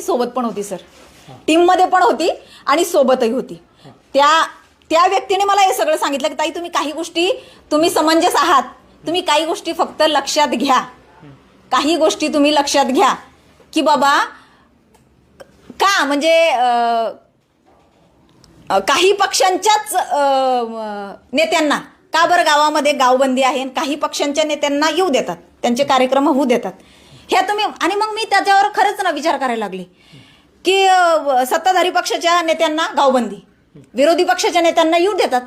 सोबत पण होती सर. टीममध्ये पण होती आणि सोबतही होती. त्या त्या व्यक्तीने मला हे सगळं सांगितलं की ताई तुम्ही काही गोष्टी तुम्ही समंजस आहात. तुम्ही काही गोष्टी फक्त लक्षात घ्या. काही गोष्टी तुम्ही लक्षात घ्या की बाबा का म्हणजे काही पक्षांच्याच नेत्यांना का बरं गावामध्ये गावबंदी आहे आणि काही पक्षांच्या नेत्यांना येऊ देतात. त्यांचे कार्यक्रम होऊ देतात. हे तुम्ही आणि मग मी त्याच्यावर खरंच ना विचार करायला लागले. की सत्ताधारी पक्षाच्या नेत्यांना गावबंदी. विरोधी पक्षाच्या नेत्यांना येऊ देतात.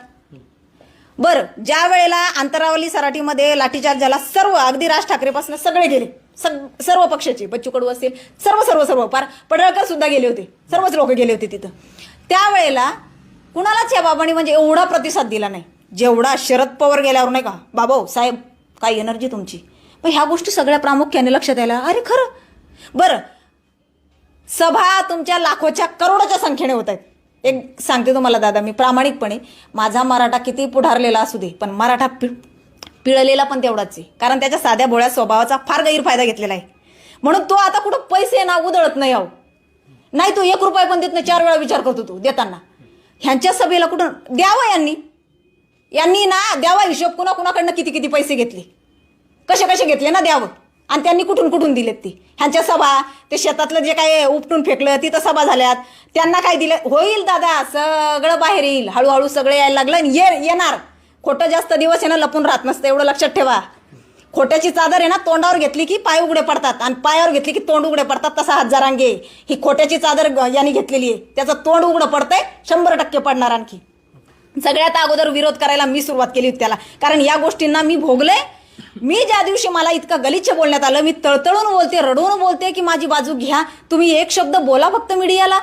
बरं ज्या वेळेला अंतरावली सराटीमध्ये लाठीचार्ज झाला सर्व अगदी राज ठाकरेपासून सगळे गेले. सग सर्व पक्षाचे बच्चू कडू असतील सर्व सर्व सर्व पार पडळकर सुद्धा गेले होते. सर्वच लोक गेले होते तिथं. त्यावेळेला कुणालाच या बाबांनी म्हणजे एवढा प्रतिसाद दिला नाही. जेवढा शरद पवार गेल्यावर नाही का बाबा हो, साहेब काय एनर्जी तुमची. पण ह्या गोष्टी सगळ्या प्रामुख्याने लक्षात यायला अरे खरं? बरं. सभा तुमच्या लाखोच्या करोडोच्या संख्येने होत आहेत. एक सांगते तुम्हाला दादा मी प्रामाणिकपणे माझा मराठा किती पुढारलेला असू दे पण मराठा पि पिळलेला पण तेवढाच आहे. कारण त्याच्या साध्या भोळ्या स्वभावाचा फार गैरफायदा घेतलेला आहे. म्हणून तो आता कुठं पैसे ना उधळत नाही आहो नाही तो एक रुपये पण देत नाही चार वेळा विचार करतो तू देताना. ह्यांच्या सभेला कुठं? द्यावं यांनी? यांनी ना द्यावा हिशोब कुणा कुणाकडनं किती किती पैसे घेतले? कसे कसे घेतले ना द्यावं? आणि त्यांनी कुठून कुठून दिलेत ती? ह्यांच्या सभा ते शेतातलं जे काय उपटून फेकलं तिथं सभा झाल्यात. त्यांना काय दिलं? होईल दादा सगळं बाहेर येईल. हळूहळू सगळं यायला लागलं आणि ये येणार. खोटं जास्त दिवस आहे ना लपून राहत नसतं एवढं लक्षात ठेवा. खोट्याची चादर आहे ना तोंडावर घेतली की पाय उघडे पडतात. आणि पायावर घेतली की तोंड उघडे पडतात तसा हजारांगे ही खोट्याची चादर ग- यांनी घेतलेली आहे. त्याचं तोंड उघडं पडतंय शंभर टक्के पडणार आणखी. सगळ्यात अगोदर विरोध करायला मी सुरुवात केली होती त्याला. कारण या गोष्टींना मी भोगले मी ज्या दिवशी मला इतकं गलिच्छ बोलण्यात आलं मी तळतळून बोलते रडून बोलते की माझी बाजू घ्या. तुम्ही एक शब्द बोला फक्त मीडियाला.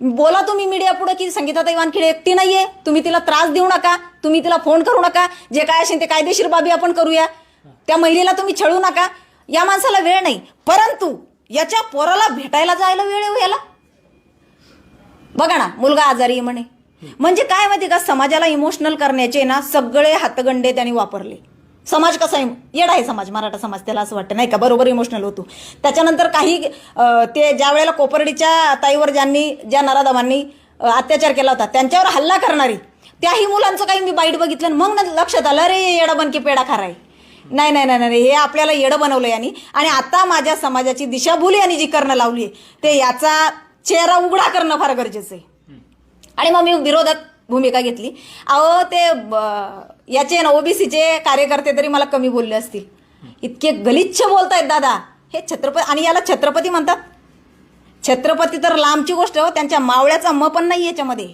बोला तुम्ही मीडिया पुढे की संगीताताई वानखेडे एकटी नाहीये. तुम्ही तिला त्रास देऊ नका. तुम्ही तिला फोन करू नका. जे काय असेल ते कायदेशीर बाबी आपण करूया. त्या महिलेला तुम्ही छळू नका. या माणसाला वेळ नाही. परंतु याच्या पोराला भेटायला जायला वेळ येऊ हो याला. बघा ना मुलगा आजारी आहे म्हणे. म्हणजे काय माहिती का समाजाला इमोशनल करण्याचे ना सगळे हातगंडे त्यांनी वापरले. समाज कसा आहे? येडा आहे समाज मराठा समाज त्याला असं वाटतं नाही का? बरोबर इमोशनल होतो. त्याच्यानंतर काही ते ज्या वेळेला कोपर्डीच्या ताईवर ज्यांनी ज्या नराधमांनी अत्याचार केला होता त्यांच्यावर हल्ला करणारी त्याही मुलांचं काही मी बाईट बघितलं आणि मग ना लक्षात आलं रे येडा बनकी पेडा खाराय नाही नाही नाही नाही हे आपल्याला येडं बनवलं यांनी. आणि आता माझ्या समाजाची दिशाभूल यांनी जी करणं लावली ते याचा चेहरा उघडा करणं फार गरजेचं आहे. आणि मग मी विरोधात भूमिका घेतली. अहो ते ब- याचे ना ओबीसीचे कार्यकर्ते तरी मला कमी बोलले असतील. इतके गलिच्छ बोलतायत दादा. हे छत्रपती आणि याला छत्रपती म्हणतात. छत्रपती तर लांबची गोष्ट हो त्यांच्या मावळ्याचा म पण नाही याच्यामध्ये.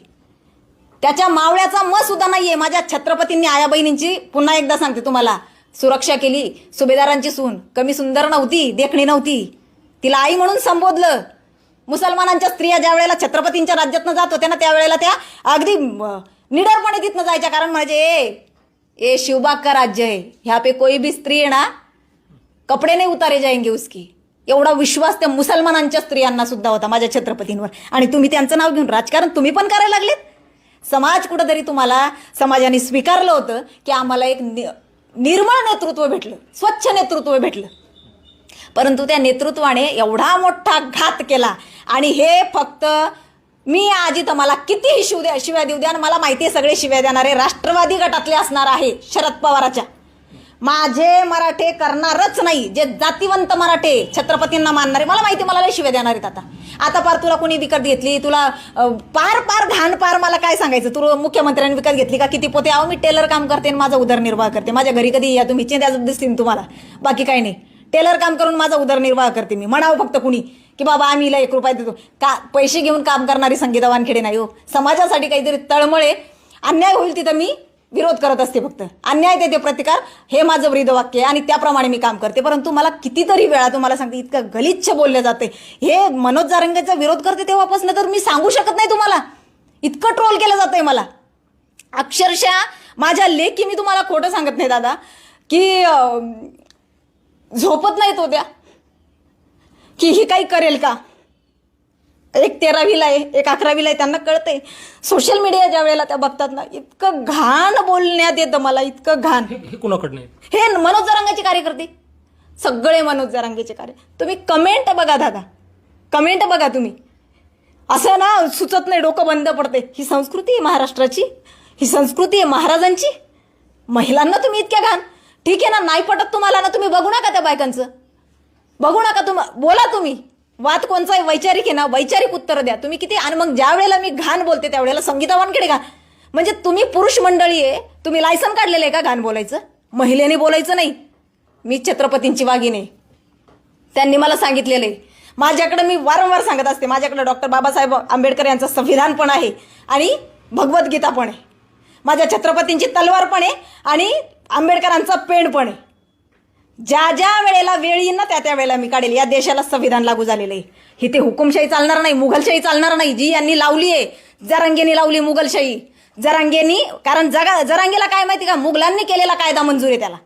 त्याच्या मावळ्याचा म सुद्धा नाही आहे माझ्या छत्रपतींनी आया बहिणींची पुन्हा एकदा सांगते तुम्हाला. सुरक्षा केली सुभेदारांची सून. कमी सुंदर नव्हती देखणी नव्हती. तिला आई म्हणून संबोधलं. मुसलमानांच्या स्त्रिया ज्या वेळेला छत्रपतींच्या राज्यातनं जात होत्या ना त्यावेळेला त्या अगदी निडरपणे तिथनं जायच्या. कारण म्हणजे ए ए शिवबाग का राज्य आहे. ह्या पे कोई भी स्त्री आहे ना कपडे नाही उतारे जाएंगे उसकी. एवढा विश्वास त्या मुसलमानांच्या स्त्रियांना सुद्धा होता माझ्या छत्रपतींवर. आणि तुम्ही त्यांचं नाव घेऊन राजकारण तुम्ही पण करायला लागलेत. समाज कुठंतरी तुम्हाला समाजाने स्वीकारलं होतं की आम्हाला एक नि- निर्मळ नेतृत्व भेटलं. स्वच्छ नेतृत्व भेटलं. परंतु त्या नेतृत्वाने एवढा मोठा घात केला. आणि हे फक्त मी आजी तर मला कितीही शिव द्या शिव्या देऊ द्या आणि मला माहिती आहे सगळे शिव्या देणारे राष्ट्रवादी गटातले असणार आहे शरद पवाराच्या. माझे मराठे करणारच नाही जे जातीवंत मराठे छत्रपतींना मानणारे मला माहिती मला लय शिव्या देणार आहेत आता. आता पार तुला कोणी विकत घेतली? तुला पार पार घाण पार मला काय सांगायचं? तू मुख्यमंत्र्यांनी विकत घेतली का? किती पोते? अहो मी टेलर काम करते आणि माझा उदरनिर्वाह करते. माझ्या घरी कधी या तुम्ही चिंता दिसतील तुम्हाला. बाकी काही नाही. टेलर काम करून माझा उदरनिर्वाह करते मी. म्हणावं फक्त कुणी की बाबा आम्ही हिला एक रुपया देतो. का पैसे घेऊन काम करणारी संगीता वानखेडे नाही हो. समाजासाठी काहीतरी तळमळे अन्याय होईल तिथं मी विरोध करत असते फक्त. अन्याय देते प्रतिकार हे माझं ब्रीदवाक्य आहे आणि त्याप्रमाणे मी काम करते. परंतु मला कितीतरी वेळा तुम्हाला सांगते इतकं गलिच्छ बोलले जाते हे मनोज जारंगेचा विरोध करते तेव्हापासून तर मी सांगू शकत नाही तुम्हाला. इतकं ट्रोल केलं जातंय मला. अक्षरशः माझ्या लेखी मी तुम्हाला खोटं सांगत नाही दादा की झोपत नाहीत होत्या की ही काही करेल का? एक तेरावीला आहे एक अकरावीला आहे त्यांना कळतंय. सोशल मीडिया ज्या वेळेला त्या बघतात ना इतकं घाण बोलण्यात येतं मला इतकं घाण. हे कुणाकडनं हे मनोज जरांगेचे कार्यकर्ते. सगळे मनोज जरांगेचे कार्य. तुम्ही कमेंट बघा दादा. कमेंट बघा तुम्ही. असं ना सुचत नाही डोकं बंद पडते ही संस्कृती आहे महाराष्ट्राची. ही संस्कृती आहे महाराजांची. महिलांना तुम्ही इतक्या घाण. ठीक आहे ना नाही पटत तुम्हाला ना तुम्ही बघू नका त्या बायकांचं. बघू नका तुम बोला तुम्ही. वाद कोणचा आहे? वैचारिक आहे ना वैचारिक उत्तर द्या. तुम्ही किती आणि मग ज्या वेळेला मी घाण बोलते त्यावेळेला संगीता वानखेडे घाण म्हणजे तुम्ही पुरुष मंडळी आहे तुम्ही लायसन काढलेलं आहे का घाण बोलायचं? महिलेने बोलायचं नाही. मी छत्रपतींची वाघीण आहे. त्यांनी मला सांगितलेलं आहे. माझ्याकडे मी वारंवार सांगत असते. माझ्याकडे डॉक्टर बाबासाहेब आंबेडकर यांचं संविधान पण आहे आणि भगवद्गीता पण आहे. माझ्या छत्रपतींची तलवार पण आहे आणि आंबेडकरांचा पेण पण आहे. ज्या ज्या वेळेला वेळ येईल ना त्या त्या वेळेला मी काढेल. या देशाला संविधान लागू झालेलं आहे. इथे हुकुमशाही चालणार नाही मुघलशाही चालणार नाही. जी यांनी लावली आहे जरांगेनी लावली मुघलशाही. जरांगेनी कारण जगा जरांगेला काय माहिती का? मुघलांनी केलेला कायदा मंजूर आहे त्याला.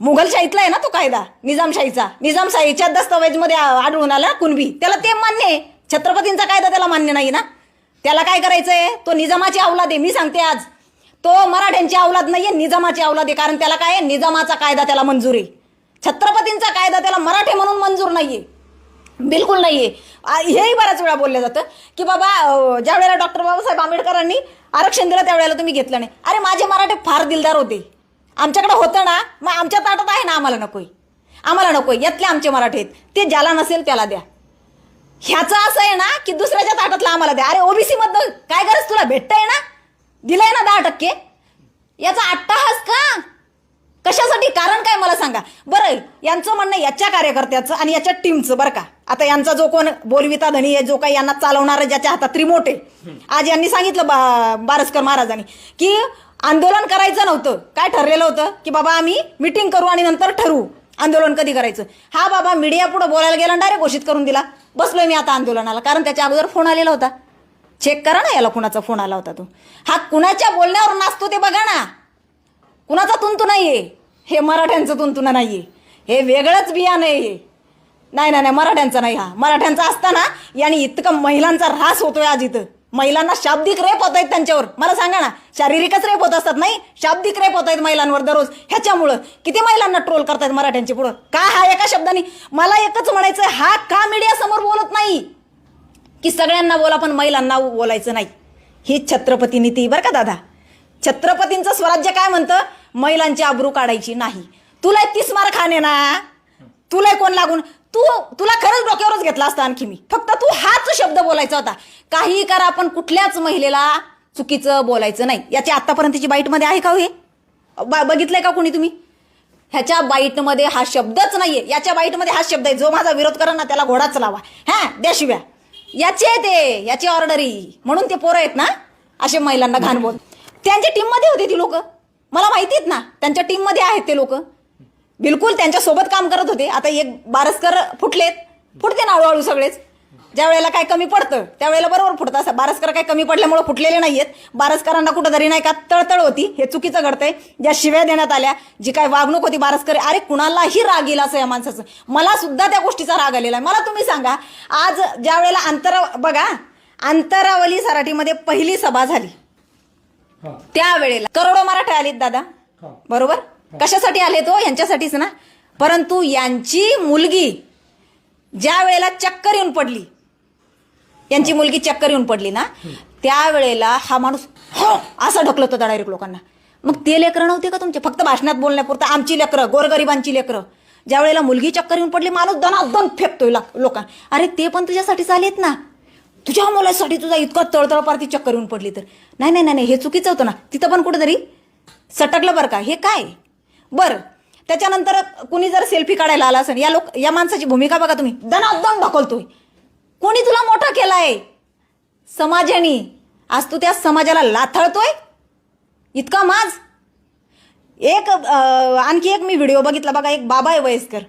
मुघलशाहीतला आहे ना तो कायदा? निजामशाहीचा. निजामशाहीच्या दस्तावेजमध्ये आढळून आला कुणबी. त्याला ते मान्य आहे. छत्रपतींचा कायदा त्याला मान्य नाही ना. त्याला काय करायचंय? तो निजामाची अवलाद आहे. मी सांगते आज. तो मराठ्यांची अवलाद नाहीये निजामाची अवलाद आहे. कारण त्याला काय आहे? निजामाचा कायदा त्याला मंजूर आहे. छत्रपतींचा कायदा त्याला मराठे म्हणून मंजूर नाहीये. बिलकुल नाहीये. आहे हेही बऱ्याच वेळा बोललं जातं की बाबा ज्या वेळेला डॉक्टर बाबासाहेब आंबेडकरांनी आरक्षण दिलं त्यावेळेला तुम्ही घेतलं नाही. अरे माझे मराठे फार दिलदार होते. आमच्याकडे होतं ना मग आमच्या ताटात आहे ना आम्हाला नकोय. आम्हाला नकोय. यातले आमचे मराठे आहेत. ते ज्याला नसेल त्याला द्या. ह्याचं असं आहे ना की दुसऱ्याच्या ताटातला आम्हाला द्या. अरे ओबीसी मधनं काय गरज तुला? भेटतंय ना? दिलंय ना दहा टक्के? याचा अट्टाहास का? कशासाठी? कारण काय मला सांगा. बरं यांचं म्हणणं याच्या कार्यकर्त्याचं आणि याच्या टीमचं बरं का. आता यांचा जो कोण बोलविता धनी आहे जो काही यांना चालवणार ज्याच्या हातात रिमोट आहे. आज यांनी सांगितलं बा बारसकर महाराजांनी की आंदोलन करायचं नव्हतं. काय ठरलेलं होतं? की बाबा आम्ही मिटिंग करू आणि नंतर ठरवू आंदोलन कधी करायचं. हा बाबा मीडिया पुढे बोलायला गेला डायरेक्ट घोषित करून दिला. बसलोय मी आता आंदोलनाला कारण त्याच्या अगोदर फोन आलेला होता. चेक करा ना याला कुणाचा फोन आला होता तो. हा कुणाच्या बोलण्यावर नाचतो ते बघा ना. कुणाचा तुंतू आहे हे मराठ्यांचं तुमतून नाही आहे हे वेगळंच बियाणं आहे हे. नाही नाही नाही मराठ्यांचा नाही हा. मराठ्यांचा असताना याने इतकं महिलांचा ऱ्हास होतोय आज इथं. महिलांना शाब्दिक रेप होत आहेत त्यांच्यावर. मला सांगा ना शारीरिकच रेप होत असतात नाही? शाब्दिक रेप होत आहेत महिलांवर दररोज. ह्याच्यामुळं किती महिलांना ट्रोल करतायत मराठ्यांच्या पुढं? का हा एका शब्दाने? मला एकच म्हणायचं हा का मीडिया समोर बोलत नाही? की सगळ्यांना बोला पण महिलांना बोलायचं नाही. ही छत्रपती नीती बरं का दादा? छत्रपतींचं स्वराज्य काय म्हणतं? महिलांची आबरू काढायची नाही. तुला तीस मार खाणे ना? तुला कोण लागून? तू तुला खरंच डोक्यावरच घेतला असता आणखी मी. फक्त तू हाच शब्द बोलायचा होता. काही करा आपण कुठल्याच महिलेला चुकीचं बोलायचं नाही. याची आतापर्यंतची बाईटमध्ये आहे का हो हे बघितलंय का कोणी तुम्ही? ह्याच्या बाईटमध्ये हा शब्दच नाहीये. याच्या बाईटमध्ये हा शब्द आहे. जो माझा विरोध करा ना त्याला घोडाच लावा. हा द्या शिव्या याचे आहे ते याची ऑर्डरी. म्हणून ते पोरं आहेत ना असे महिलांना घाण बोल. त्यांच्या टीममध्ये होते ती लोक. मला माहिती आहेत ना त्यांच्या टीममध्ये आहेत ते लोक. बिलकुल त्यांच्यासोबत काम करत होते. आता एक बारसकर फुटलेत. फुटते ना हळूहळू सगळेच. ज्या वेळेला काय कमी पडतं त्यावेळेला बरोबर फुटतं. असं बारसकर काय कमी पडल्यामुळे फुटलेले नाहीयेत. बारसकरांना कुठंतरी नाही का तळतळ होती. हे चुकीचं घडतंय. ज्या शिव्या देण्यात आल्या जी काय वागणूक होती बारसकर अरे कुणालाही राग येईल असं या माणसाचं. मला सुद्धा त्या गोष्टीचा राग आलेला आहे. मला तुम्ही सांगा आज ज्या वेळेला अंतरा बघा अंतरावली सराटीमध्ये पहिली सभा झाली. हा, त्यावेळेला. करोडो मराठे आलेत दादा. हा. बरोबर? कशासाठी आले तो यांच्यासाठीच ना. परंतु यांची मुलगी ज्या वेळेला चक्कर येऊन पडली यांची मुलगी चक्कर येऊन पडली ना त्यावेळेला हा माणूस हो असं ढकलत होता डायरेक्ट लोकांना. मग ते लेकरं नव्हते का तुमचे? फक्त भाषणात बोलण्यापुरतं आमची लेकरं गोरगरिबांची लेकरं. ज्या वेळेला मुलगी चक्कर येऊन पडली माणूस दनादन फेकतोय लोकां. अरे ते पण तुझ्यासाठीच आलेत ना. तुझ्या मुलासाठी तुझा इतका तळतळ पार ती चक्कर येऊन पडली तर. नाही नाही नाही नाही, हे चुकीचं होतं ना. तिथं पण कुठेतरी सटकलं बरं का? हे काय? बरं. त्याच्यानंतर कुणी जर सेल्फी काढायला आला असेल या लोक या माणसाची भूमिका बघा तुम्ही. दनादन ढकलतोय. कोणी तुला मोठा केलाय? समाजाने. आज तू त्या समाजाला लाथळतोय? इतका माज. एक आणखी एक मी व्हिडिओ बघितला बघा एक बाबा आहे वयस्कर.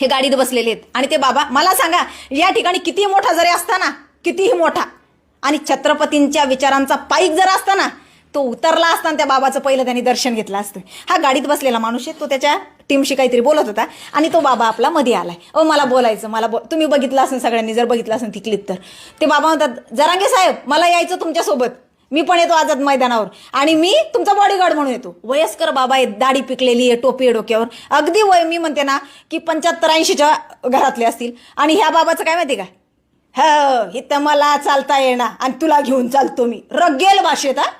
हे गाडीत बसलेले आहेत. आणि ते बाबा मला सांगा या ठिकाणी किती मोठा जरी असता ना कितीही मोठा आणि छत्रपतींच्या विचारांचा पाईक जर असता ना तो उतरला असता त्या बाबाचं पहिलं त्यांनी दर्शन घेतलं असतं. हा गाडीत बसलेला माणूस आहे तो त्याच्या टीमशी काहीतरी बोलत होता आणि तो बाबा आपला मध्ये आलाय. अ मला बोलायचं मला बो तुम्ही बघितलं असेल सगळ्यांनी जर बघितलं असेल ती क्लिप तर. ते बाबा म्हणतात जरांगे साहेब मला यायचं तुमच्यासोबत. मी पण येतो आझाद मैदानावर. आणि मी तुमचा बॉडीगार्ड म्हणून येतो. वयस्कर बाबा आहे दाढी पिकलेली आहे टोपी आहे डोक्यावर. अगदी वय मी म्हणते ना की पंच्याहत्तर ऐंशीच्या घरातले असतील. आणि ह्या बाबाचं काय माहिती का? ह इथं मला चालता येणार आणि तुला घेऊन चालतो मी. रगेल भाषेत हा.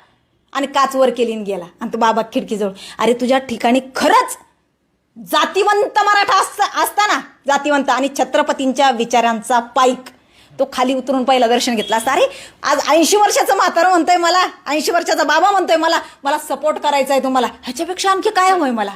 आणि काचवर केलीन गेला. आणि तो बाबा खिडकीजवळ अरे तुझ्या ठिकाणी खरंच जातीवंत मराठा असता असताना. जातीवंत आणि छत्रपतींच्या विचारांचा पाईक. तो खाली उतरून पहिला दर्शन घेतला. असता अरे आज ऐंशी वर्षाचं म्हातारं म्हणतोय मला ऐंशी वर्षाचा बाबा म्हणतोय मला मला सपोर्ट करायचा आहे तुम्हाला. ह्याच्यापेक्षा आणखी काय हवंय मला?